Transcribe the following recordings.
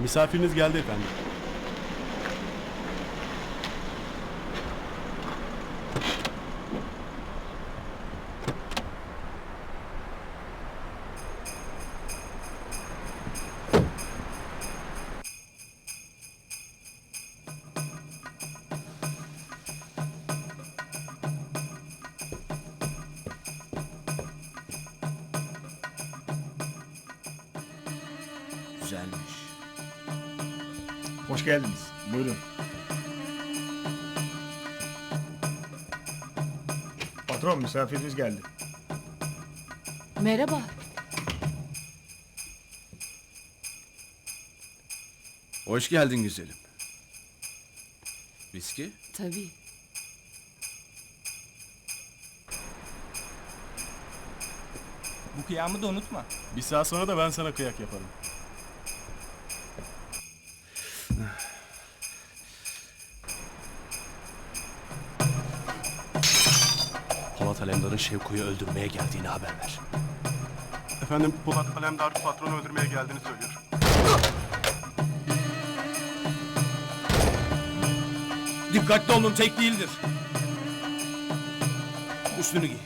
Misafiriniz geldi efendim. Güzelmiş. Hoş geldiniz. Buyurun. Patron misafiriniz geldi. Merhaba. Hoş geldin güzelim. Viski? Tabii. Bu kıyamı da unutma. Bir saat sonra da ben sana kıyak yaparım. Polat Alemdar'ın Şevko'yu öldürmeye geldiğini haber ver. Efendim Polat Alemdar patronu öldürmeye geldiğini söylüyor. Dikkatli olun tek değildir. Üstünü giy.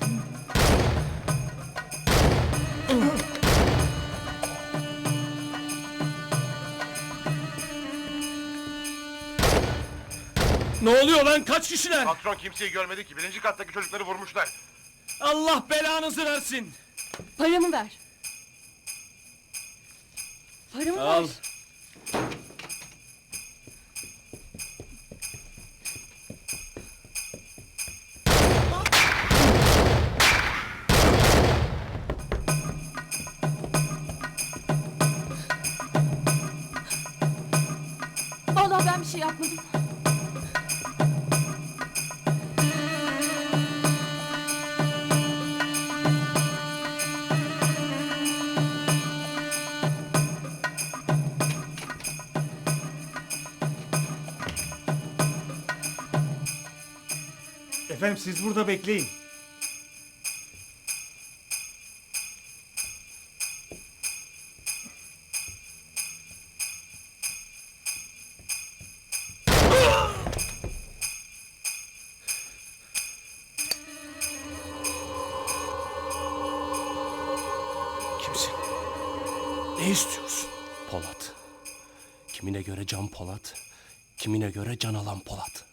Ne oluyor lan kaç kişiler? Patron kimseyi görmedi ki. Birinci kattaki çocukları vurmuşlar. Allah belanızı versin. Paramı ver. Paramı Al. ver. Vallahi ben bir şey yapmadım. Efendim siz burada bekleyin. Kimsin? Ne istiyorsun? Polat. Kimine göre can Polat, kimine göre can alan Polat.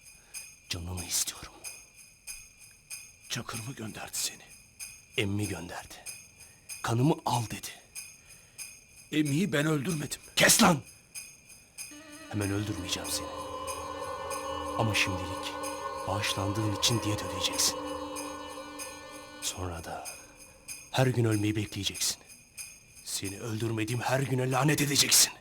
Canını istiyorum. Çakır mı gönderdi seni? Emmi gönderdi. Kanımı al dedi. Emmiyi ben öldürmedim. Kes lan! Hemen öldürmeyeceğim seni. Ama şimdilik bağışlandığın için diyet ödeyeceksin. Sonra da her gün ölmeyi bekleyeceksin. Seni öldürmediğim her güne lanet edeceksin.